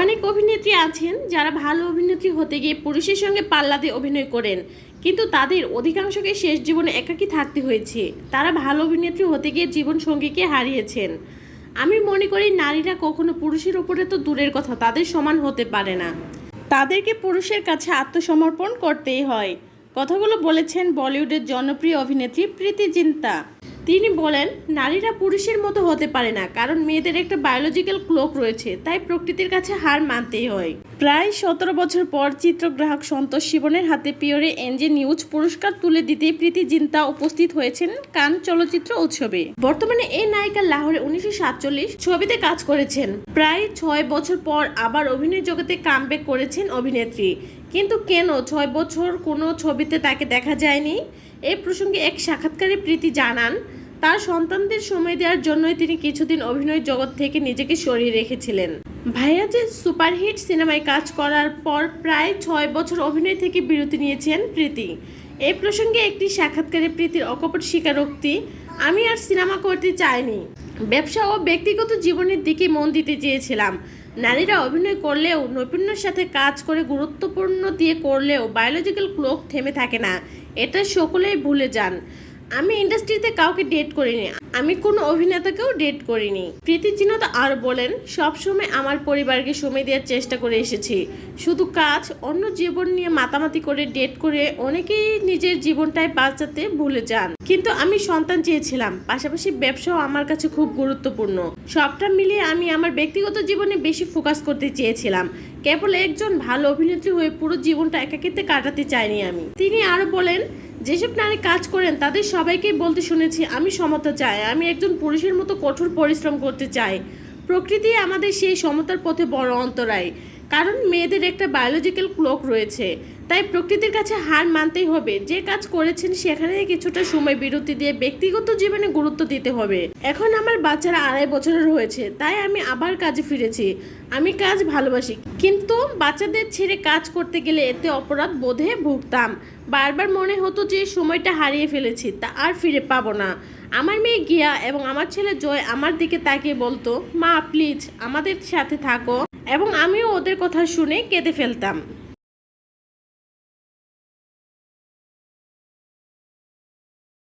অনেক অভিনেত্রী আছেন যারা ভালো অভিনেত্রী হতে গিয়ে পুরুষের সঙ্গে পাল্লা দিয়ে অভিনয় করেন। কিন্তু তাদের অধিকাংশকে শেষ জীবনে একাকী থাকতে হয়েছে। তারা ভালো অভিনেত্রী হতে গিয়ে জীবন সঙ্গীকে হারিয়েছেন। আমি মনে করি নারীরা কখনো পুরুষের ওপরে তো দূরের কথা, তাদের সমান হতে পারে না। তাদেরকে পুরুষের কাছে আত্মসমর্পণ করতেই হয়। কথাগুলো বলেছেন বলিউডের জনপ্রিয় অভিনেত্রী প্রীতি জিন্তা। তিনি বলেন, নারীরা পুরুষের মতো হতে পারে না, কারণ মেয়েদের একটা বায়োলজিক্যাল ক্লোক রয়েছে, তাই প্রকৃতির কাছে হার মানতেই হয়। প্রায় সতেরো বছর পর চিত্রগ্রাহক সন্তোষ শিবনের হাতে পিওরে এনজে নিউজ পুরস্কার তুলে দিতে প্রীতি জিন্তা উপস্থিত হয়েছেন কান চলচ্চিত্র উৎসবে। বর্তমানে এই নায়িকা লাহোরে উনিশশো সাতচল্লিশ ছবিতে কাজ করেছেন। প্রায় ছয় বছর পর আবার অভিনয় জগতে কামব্যাক করেছেন অভিনেত্রী। কিন্তু কেন ছয় বছর কোনো ছবিতে তাকে দেখা যায়নি? এই প্রসঙ্গে এক সাক্ষাৎকারে প্রীতি জানান, তার সন্তানদের সময় দেওয়ার জন্যই তিনি কিছুদিন অভিনয় জগৎ থেকে নিজেকে সরিয়ে রেখেছিলেন। ভাইয়া যে সুপারহিট সিনেমায় কাজ করার পর প্রায় ছয় বছর অভিনয় থেকে বিরতি নিয়েছেন প্রীতি। এ প্রসঙ্গে একটি সাক্ষাৎকারে প্রীতির অকপট স্বীকারোক্তি, আমি আর সিনেমা করতে চাইনি। ব্যবসা ও ব্যক্তিগত জীবনের দিকে মন দিতে চেয়েছিলাম। নারীরা অভিনয় করলেও নৈপুণ্যের সাথে কাজ করে গুরুত্বপূর্ণ দিয়ে করলেও বায়োলজিক্যাল ক্লোক থেমে থাকে না। এটা সকলেই ভুলে যান। আমি ইন্ডাস্ট্রিতে কাউকে ডেট করিনি। আমি কোনো অভিনেতাকেও ডেট করিনি। প্রীতি চিহ্নতা আরও বলেন, সবসময় আমার পরিবারকে সময় দেওয়ার চেষ্টা করে এসেছি। শুধু কাজ, অন্য জীবন নিয়ে মাতামাতি করে ডেট করে অনেকেই নিজের জীবনটাই বাঁচাতে ভুলে যান। কিন্তু আমি সন্তান চেয়েছিলাম, পাশাপাশি ব্যবসাও আমার কাছে খুব গুরুত্বপূর্ণ। সবটা মিলিয়ে আমি আমার ব্যক্তিগত জীবনে বেশি ফোকাস করতে চেয়েছিলাম। কেবল একজন ভালো অভিনেত্রী হয়ে পুরো জীবনটা একাকিত্বে কাটাতে চাইনি আমি। তিনি আরও বলেন যেসব নারী কাজ করেন, তাদের সবাইকেই বলতে শুনেছি, আমি সমতা চাই, আমি একজন পুরুষের মতো কঠোর পরিশ্রম করতে চাই। প্রকৃতি আমাদের সেই সমতার পথে বড় অন্তরায়। কারণ মেয়েদের একটা বায়োলজিক্যাল ক্লক রয়েছে। তাই প্রকৃতির কাছে হার মানতেই হবে। যে কাজ করেছেন সেখানে কিছুটা সময় বিরতি দিয়ে ব্যক্তিগত জীবনে গুরুত্ব দিতে হবে। এখন আমার বাচ্চারা আড়াই বছরের হয়েছে, তাই আমি আবার কাজে ফিরেছি। আমি কাজ ভালোবাসি, কিন্তু বাচ্চাদের ছেড়ে কাজ করতে গেলে এতে অপরাধ বোধে ভুগতাম। বারবার মনে হতো যে সময়টা হারিয়ে ফেলেছি, তা আর ফিরে পাবো না। আমার মেয়ে গিয়া এবং আমার ছেলে জয় আমার দিকে তাকিয়ে বলতো, মা প্লিজ আমাদের সাথে থাকো। এবং আমিও ওদের কথা শুনে কেঁদে ফেলতাম।